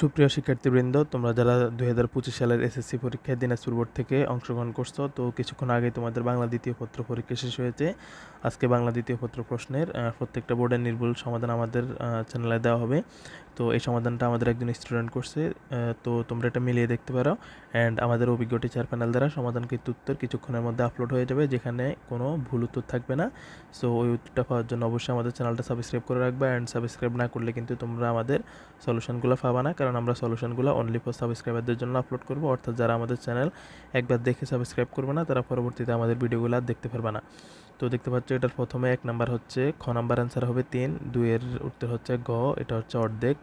সুপ্রিয় শিক্ষার্থীবৃন্দ, তোমরা যারা দুই হাজার পঁচিশ সালের এসএসসি পরীক্ষায় দিনাজপুর বোর্ড থেকে অংশগ্রহণ করছ, তো কিছুক্ষণ আগে তোমাদের বাংলা দ্বিতীয় পত্র পরীক্ষা শেষ হয়েছে। আজকে বাংলা দ্বিতীয় পত্র প্রশ্নের প্রত্যেকটা বোর্ডের নির্ভুল সমাধান আমাদের চ্যানেলে দেওয়া হবে। তো এই সমাধানটা আমাদের একজন স্টুডেন্ট করছে তো তোমরা এটা মিলিয়ে দেখতে পারো। অ্যান্ড আমাদের অভিজ্ঞ টিচার প্যানেল দ্বারা সমাধানকৃত উত্তর কিছুক্ষণের মধ্যে আপলোড হয়ে যাবে, যেখানে কোনো ভুল উত্তর থাকবে না। সো ওই উত্তরটা পাওয়ার জন্য অবশ্যই আমাদের চ্যানেলটা সাবস্ক্রাইব করে রাখবে অ্যান্ড সাবস্ক্রাইব না করলে কিন্তু তোমরা আমাদের সলিউশনগুলো পাবা না, কারণ আমরা সলিউশনগুলো অনলি ফর সাবস্ক্রাইবারদের জন্য আপলোড করব। অর্থাৎ যারা আমাদের চ্যানেল একবার দেখে সাবস্ক্রাইব করবে না, তারা পরবর্তীতে আমাদের ভিডিওগুলো আর দেখতে পারবে না। তো দেখতে পাচ্ছ, এটার প্রথমে এক নাম্বার হচ্ছে, খ নাম্বার অ্যান্সার হবে তিন, দুইয়ের উত্তর হচ্ছে গ, এটা হচ্ছে অর্ধেক।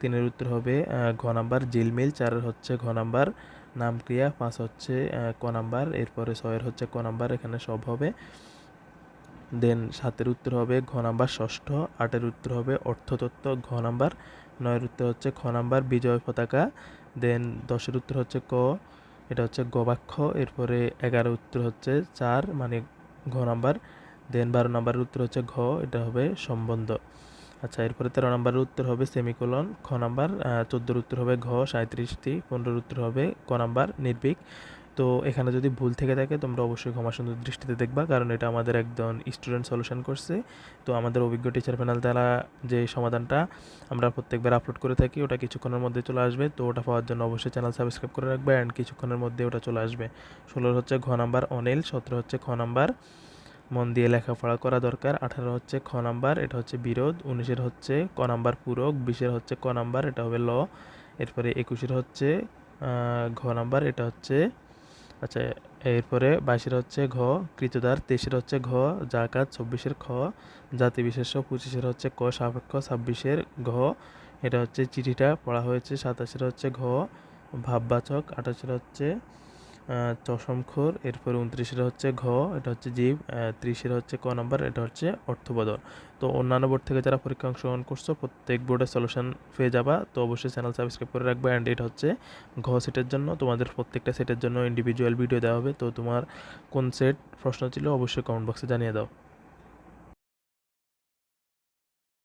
তিনের উত্তর হবে ঘ নাম্বার, জিলমিল। চারের হচ্ছে ঘ নাম্বার, নামক্রিয়া। পাঁচ হচ্ছে ক নাম্বার, এরপরে ছয়ের হচ্ছে ক নাম্বার, এখানে সব হবে। দেন সাতের উত্তর হবে ঘ নাম্বার, ষষ্ঠ। আটের উত্তর হবে অর্থতত্ত্ব, ঘ নাম্বার। নয়ের উত্তর হচ্ছে খ নাম্বার, বিজয় পতাকা। দেন দশের উত্তর হচ্ছে ক, এটা হচ্ছে গবাক্ষ এরপরে এগারো উত্তর হচ্ছে চার মানে ঘ নাম্বার। দেন বারো নাম্বারের উত্তর হচ্ছে ঘ, এটা হবে সম্বন্ধ। আচ্ছা এরপরে তেরো নাম্বারের উত্তর হবে সেমিকোলন, খ নাম্বার চোদ্দোর উত্তর হবে ঘ সাঁত্রিশটি পনেরোর উত্তর হবে ক নাম্বার, নির্ভীক। তো এখানে যদি ভুল থেকে থাকে, তোমরা অবশ্যই ক্ষমা সুন্দর দৃষ্টিতে দেখবা, কারণ এটা আমাদের একজন স্টুডেন্ট সলিউশন করছে। তো আমাদের অভিজ্ঞ টিচার প্যানেল দ্বারা যে সমাধানটা আমরা প্রত্যেকবার আপলোড করে থাকি, ওটা কিছুক্ষণের মধ্যে চলে আসবে। তো ওটা পাওয়ার জন্য অবশ্যই চ্যানেল সাবস্ক্রাইব করে রাখবে অ্যান্ড কিছুক্ষণের মধ্যে ওটা চলে আসবে। ষোলোর হচ্ছে ঘ নাম্বার অনিল, সতেরো হচ্ছে খ নাম্বার মন দিয়ে লেখাপড়া করা দরকার, আঠারো হচ্ছে খ নাম্বার এটা হচ্ছে বিরোধ, উনিশের হচ্ছে ক নাম্বার পূরক, বিশের হচ্ছে ক নাম্বার এটা হবে ল, এরপরে একুশের হচ্ছে ঘ নাম্বার এটা হচ্ছে আচ্ছা এরপরে বাইশের হচ্ছে ঘ, কৃতদার তেইশের হচ্ছে ঘ, জাকাত চব্বিশের খ জাতি বিশেষ পঁচিশের হচ্ছে ক, সাপেক্ষ ছাব্বিশের ঘ। এটা হচ্ছে চিঠিটা পড়া হয়েছে, সাতাশের হচ্ছে ঘ, ভাববাচক আঠাশের হচ্ছে চশমখোর এরপরে উনত্রিশের হচ্ছে ঘ, এটা হচ্ছে জীব ত্রিশের হচ্ছে ক নম্বর, এটা হচ্ছে অর্থবদল। তো অন্যান্য বোর্ড থেকে যারা পরীক্ষা অংশগ্রহণ করছ, প্রত্যেক বোর্ডের সলিউশন পেয়ে যাবা। তো অবশ্যই চ্যানেল সাবস্ক্রাইব করে রাখবে অ্যান্ড এটা হচ্ছে ঘ সেটের জন্য। তোমাদের প্রত্যেকটা সেটের জন্য ইন্ডিভিজুয়াল ভিডিও দেওয়া হবে। তো তোমার কোন সেট প্রশ্ন ছিল, অবশ্যই কমেন্ট বক্সে জানিয়ে দাও।